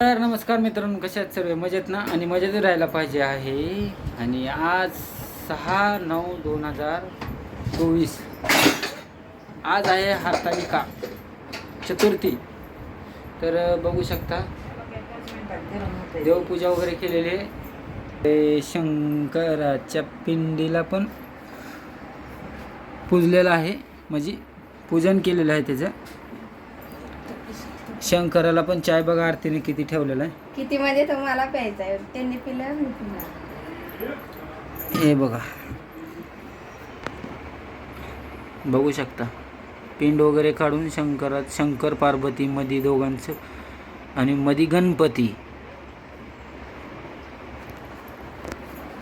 तर नमस्कार मित्रांनो कशात आहेत सर्व? मजेत ना? आणि मजेत राहायला पाहिजे आहे. आणि आज सहा नऊ दोन हजार चोवीस. आज आहे हरतालिका चतुर्थी. तर बघू शकता देवपूजा वगैरे केलेली आहे. शंकराच्या पिंडीला पण पूजलेलं आहे. म्हणजे पूजन केलेलं आहे त्याचं. शंकराला पण चाय बघा आरतीने किती ठेवलेला आहे. किती मध्ये तुम्हाला प्यायचा आहे. त्यांनी पिलं मी पिलं हे बघा. बघू शकता. पिंड वगैरे काढून शंकरात शंकर पार्वती मध्ये दोघांचं आणि मधी गणपती.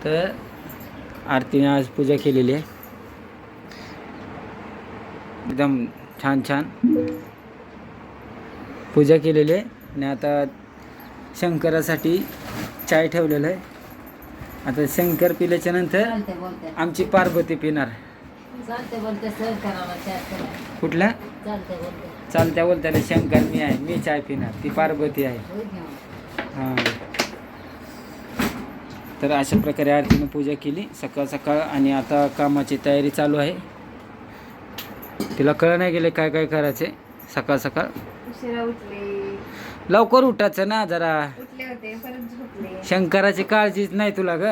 तर आरतीने आज पूजा केलेली आहे. एकदम छान छान. पूजा केलेली आहे. आणि आता शंकरासाठी चाय ठेवलेलं आहे. आता शंकर पिल्याच्या नंतर चालते बोलते आमची पार्वती पिणार चालते बोलते सर करावा चार करा कुठल्या चालते बोलते चालत्या बोलत्याला शंकर मी आहे. मी चाय पिणार. ती पार्वती आहे. होय घेऊन हां. तर अशा प्रकारे आरतीनं पूजा केली. सकाळ सकाळ आणि आता कामाची तयारी चालू आहे. तिला कळ नाही गेले काय काय करायचे. सकाळ सकाळ. उशिरा उठले. लवकर उठायचं ना जरा. उठले होते परत झोपले. शंकराची काळजीच नाही तुला ग.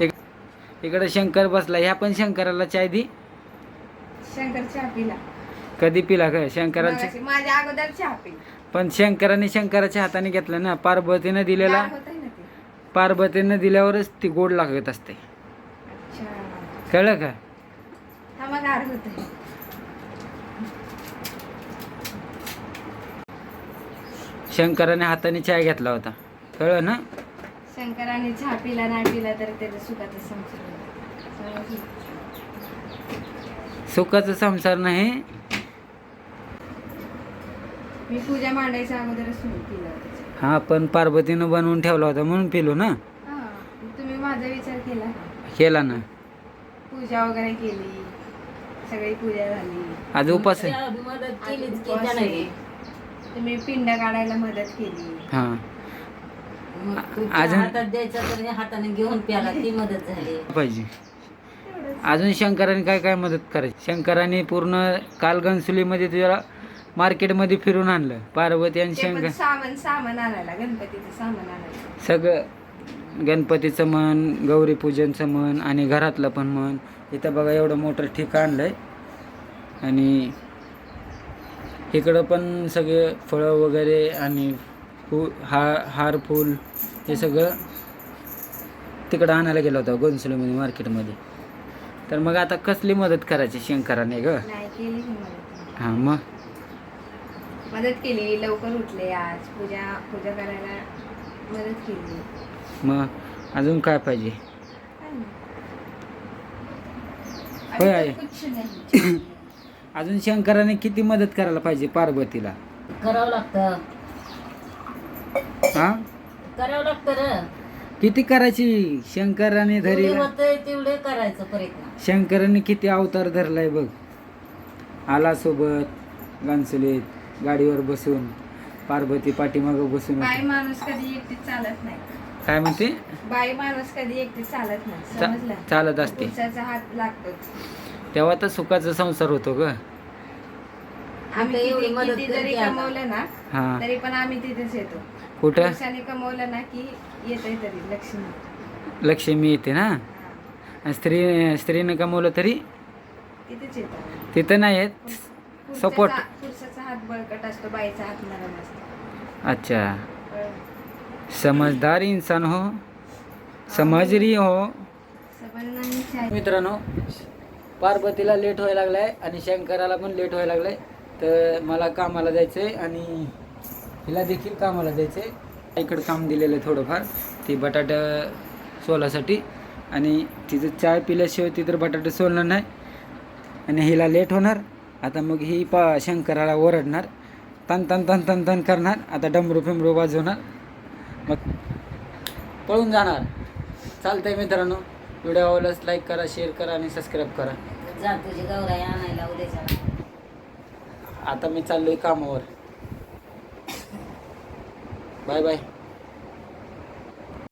इक- इकडे शंकर बसला. ह्या पण शंकराला चाय दी. शंकर चहा पिला. कधी पिला ग? शंकराला मगाशी. माझ्या अगोदर चहा पिला. पण शंकराने शंकराच्या हाताने घेतलं ना पार्वतीनं दिलेला. ना ते? पार्वतीनं दिल्यावरच ती गोड लागत असते. अच्छा. कळलं का? हा होतंय. शंकराने हाताने चाय घेतला होता. कळलं ना? शंकराने चहा पिला नाही पिला तर त्याचं सुखाचं संसार? सुखाचा संसार नाही. मी पूजा मांडायच्या अगोदरच चहा. हा पण पार्वतीनं बनवून ठेवला होता म्हणून पिलो ना? हा तुम्ही माझा विचार केला केला ना. पूजा वगैरे केली सगळी पूजा झाली. आज उपास आहे. तुम्ही पिंड काढायला मदत केली. हा. मग तू अजून- हातात द्यायचा तर हे हाताने घेऊन प्याला ती मदत झाली. पाहिजे. अजून शंकराने काय काय मदत करायची? शंकराने पूर्ण काल घनसुलीमध्ये तुझ्या मार्केटमध्ये फिरून आणलं. पार्वती आणि ते पण शंकर सामान सामान आणायला गणपतीचं सामान आणायला. सगळं गणपतीचं मन गौरीपूजनचं मन आणि घरातलं पण मन इथं बघा एवढं मोठं ठिकाण आणलं आहे आणि इकडं पण सगळे फळं वगैरे आणि फू हार हार फूल हे सगळं तिकडं आणायला गेलं होतं गोंसलीमध्ये मार्केटमध्ये. तर मग आता कसली मदत करायची शंकराने ग? हां मग? मदत केली लवकर उठले आज. पूजा पूजा करायला मदत केली. मग? अजून काय पाहिजे. होय, आहे. अजून शंकराने किती मदत करायला पाहिजे पार्वतीला? करावं लागतं. हां? करावं लागतं र किती करायची शंकराने जेवढे होतंय तेवढे करायचं प्रयत्न शंकराने किती अवतार धरलाय बघ. आला सोबत गांसुलीत गाडीवर बसून पार्वती पाठीमागं बसून बाई होती. माणूस कधी एकटी चालत नाही. काय म्हणते? बाई माणूस कधी एकटी चालत नाही चा- समजलं? चालत असते. पुरुषाचा हात लागतोच. तेव्हा तर सुखाचा संसार होतो ग. आम्ही आता एवढी किती- मदत किती जरी करते आता. कमवलं ना हा. तरी पण आम्ही तिथेच येतो. कुठं? पुरुषाने कमवलं ना की येतोय तरी लक्ष्मी. लक्ष्मी येते ना? हा. आणि स्त्री स्त्रीने कमवलं तरी? तिथेच येतो. तिथं नाही येत. पुरुषाचा- सपोर्ट. पुरुषाचा हात बळकट असतो बाईचा हात नरम असतो. अच्छा? समजदार इंसान हो. समजरी हो. मित्रांनो पार्वतीला लेट व्हायला लागलाय आणि शंकराला पण लेट व्हायला लागलाय. तर मला कामाला जायचं आहे आणि हिला देखील कामाला जायचं आहे इकडं काम दिलेलं आहे थोडंफार ते बटाटा सोलासाठी. आणि तिचं चाय पिल्याशिवाय ती तर बटाटे सोलणार नाही. आणि हिला लेट होणार. आता मग ही पा शंकराला ओरडणार. तन तन तन तन तन करणार. आता डमरू फिमरू वाजवणार. मग पळून जाणार. चालतंय मित्रांनो. व्हिडिओ आवडल्यास लाईक करा शेअर करा आणि सबस्क्राईब करा. जा तुझी गौराई आणायला उद्याच्या आता मी चाललोय कामावर. Bye bye.